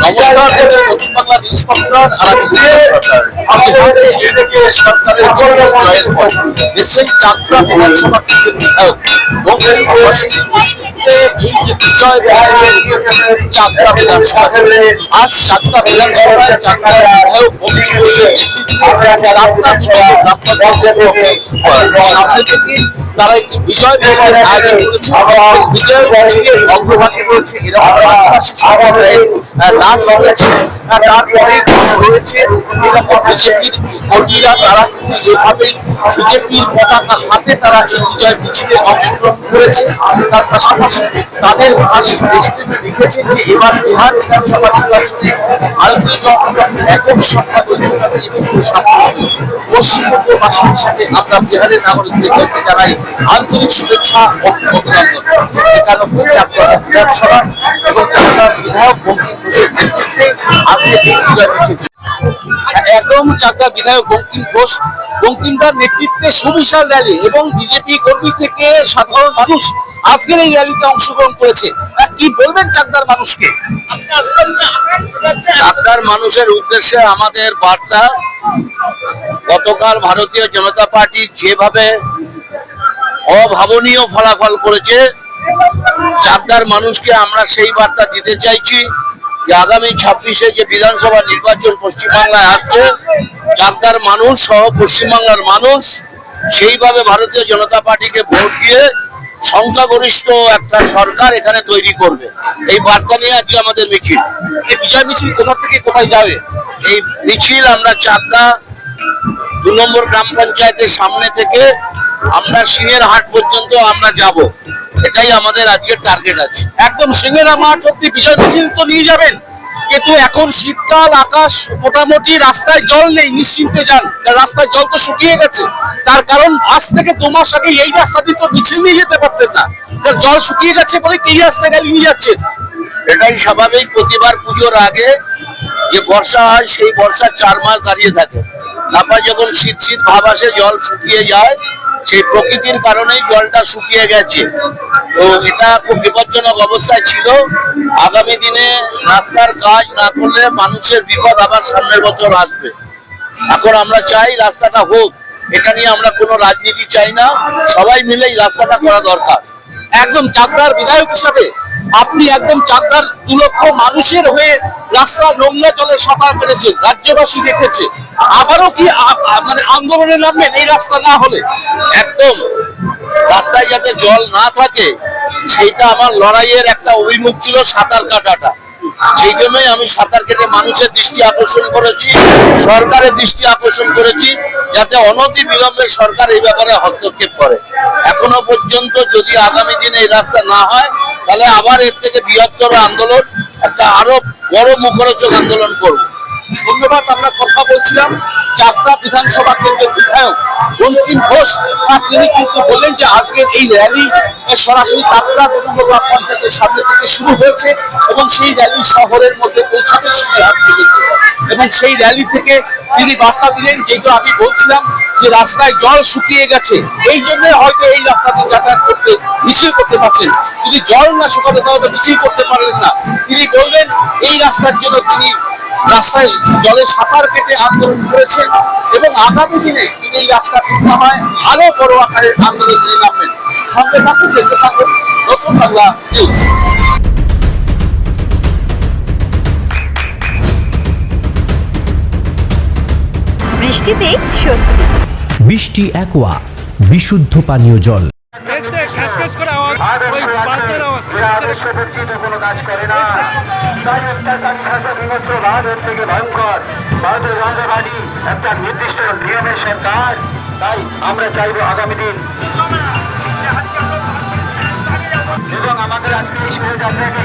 দেখছি নতুন বাংলা নিউজ আমি এদিকে সরকারের জয়ের পর দেশের চাকরা বিধানসভা কেন্দ্রের বিধায়ক বিধানসভা। আজ বিধানসভায় তারা একটি বিজয় মিছিলের আয়োজন করেছে। বিজয় মিছিলের রয়েছে আহ, তারপরে বিজেপির কর্মীরা তারা কিন্তু এভাবেই বিজেপির পতাকা হাতে তারা এই বিজয় মিছিলে অংশগ্রহণ করেছে। তার পাশাপাশি তাদের লিখেছেন যে এবার বিহার বিধানসভা নির্বাচনে ভারতীয় জনতা এবং সাফল্য পশ্চিমবঙ্গবাসী নাগরিকদের আন্তরিক শুভেচ্ছা ও চাকরা এবং চাকরার বিধায়ক বঙ্কিম ঘোষের নেতৃত্বে আজকে একদম চাকরা বিধায়ক বঙ্কিম ঘোষ বঙ্কিমদার নেতৃত্বে সুবিশাল র্যালি এবং বিজেপি কর্মী থেকে সাধারণ মানুষ আজকের এই র্যালিতে অংশগ্রহণ করেছে। কি বলবেন চাকদার মানুষকে? চাকদার মানুষের উদ্দেশ্যে আমাদের বার্তা, গতকাল ভারতীয় জনতা পার্টি যেভাবে অভাবনীয় ফলাফল করেছে, চাকদার মানুষকে আমরা সেই বার্তা দিতে চাইছি। যে আগামী ছাব্বিশে যে বিধানসভা নির্বাচন পশ্চিমবাংলায় আসছে চাকদার মানুষ সহ পশ্চিমবাংলার মানুষ সেইভাবে ভারতীয় জনতা পার্টিকে ভোট দিয়ে সংখ্যাগরিষ্ঠ একটা সরকার এখানে তৈরি করবে। এই বার্তা নিয়ে আজকে আমাদের মিছিল। এই বিজয় মিছিল কোথা থেকে কোথায় যাবে? এই মিছিল আমরা চাকদা দু নম্বর গ্রাম পঞ্চায়েতের সামনে থেকে আমরা সিংহের হাট পর্যন্ত আমরা যাব। এটাই আমাদের আজকের টার্গেট আছে। একদম সিংহেরা মাঠ অব্দি বিজয় মিছিল তো নিয়ে যাবেন। কিন্তু এখন শীতকাল, আকাশ মোটামুটি রাস্তায় জল নেই, নিশ্চিন্তে যান। রাস্তায় জল তো শুকিয়ে গেছে। তার কারণ আজ থেকে দু মাস আগে এই রাস্তা দিয়ে তো মিছিল নিয়ে যেতে পারতেন না। জল শুকিয়ে গেছে বলে এই রাস্তায় গাড়ি নিয়ে যাচ্ছেন এটাই স্বাভাবিক, প্রতিবার পুজোর আগে যে বর্ষা হয়, সেই বর্ষা চার মাস দাঁড়িয়ে থাকে। তারপর যখন শীত শীত ভাব আসে, জল শুকিয়ে যায় সেই প্রকৃতির কারণেই জলটা শুকিয়ে গেছে। তো এটা খুব বিপজ্জনক অবস্থায় ছিল। আগামী দিনে রাস্তার কাজ না করলে মানুষের বিপদ আবার সামনের বছর আসবে। এখন আমরা চাই রাস্তাটা হোক। এটা নিয়ে আমরা কোনো রাজনীতি চাই না। সবাই মিলেই রাস্তাটা করা দরকার। একদম চাকদার বিধায়ক হিসাবে আপনি একদম চাকদার দু লক্ষ মানুষের হয়ে রাস্তা নোংরা জলে সাফা করেছেন রাজ্যবাসী দেখেছে। আবারও কি মানে আন্দোলনে নামবেন এই রাস্তা না হলে? একদম রাস্তায় যাতে জল না থাকে, সেইটা আমার লড়াইয়ের একটা অভিমুখ ছিল সাঁতার কাটাটা। সেই জন্যই আমি সাঁতার কেটে মানুষের দৃষ্টি আকর্ষণ করেছি, সরকারের দৃষ্টি আকর্ষণ করেছি, যাতে অনতি বিলম্বে সরকার এই ব্যাপারে হস্তক্ষেপ করে। এখনও পর্যন্ত যদি আগামী দিনে এই রাস্তা না হয় তাহলে আবার এর থেকে বৃহত্তর আন্দোলন, একটা আরও বড় মুখরোচক আন্দোলন করব। ধন্যবাদ, আমরা কথা বলছিলাম চাকদা বিধানসভা কেন্দ্রের বিধায়ক বঙ্কিম ঘোষ তিনি কিন্তু বললেন যে আজকের এই র্যালি সরাসরি চাকদা দুর্গা পঞ্চায়েতের সামনে থেকে শুরু হয়েছে এবং সেই র্যালি শহরের মধ্যে পৌঁছাতে শুরু হচ্ছে এবং সেই র্যালি থেকে তিনি বার্তা দিলেন, যেহেতু আমি বলছিলাম যে রাস্তায় জল শুকিয়ে গেছে, এই জন্য হয়তো এই করতে মিছিল করতে পারছেন। যদি জল না শুকাতে তাহলে মিছিল করতে পারলেন না। তিনি বলবেন এই রাস্তার জন্য তিনি রাস্তায় জলে সাঁতার কেটে আন্দোলন করেছেন এবং আগামী দিনে যদি এই রাস্তা ঠিক না হয় আরও বড় আকারের আন্দোলন তিনি নামবেন। সঙ্গে থাকুন দেখতে থাকুন নতুন বাংলা নিউজ। বৃষ্টিতে স্বস্তি। বৃষ্টি অ্যাকোয়া বিশুদ্ধ পানীয় জল। ওই বাসদের আওয়াজ কোনো কাজ করে না। তাই অত্যাচারী শাসক বিমর্ষ ভারত থেকে ভয়ঙ্কর। ভারতের রাজধানী একটা নির্দিষ্ট নিয়মের সরকার তাই আমরা চাইব আগামী দিন। এবং আমাদের আজকে এই শোভাযাত্রাকে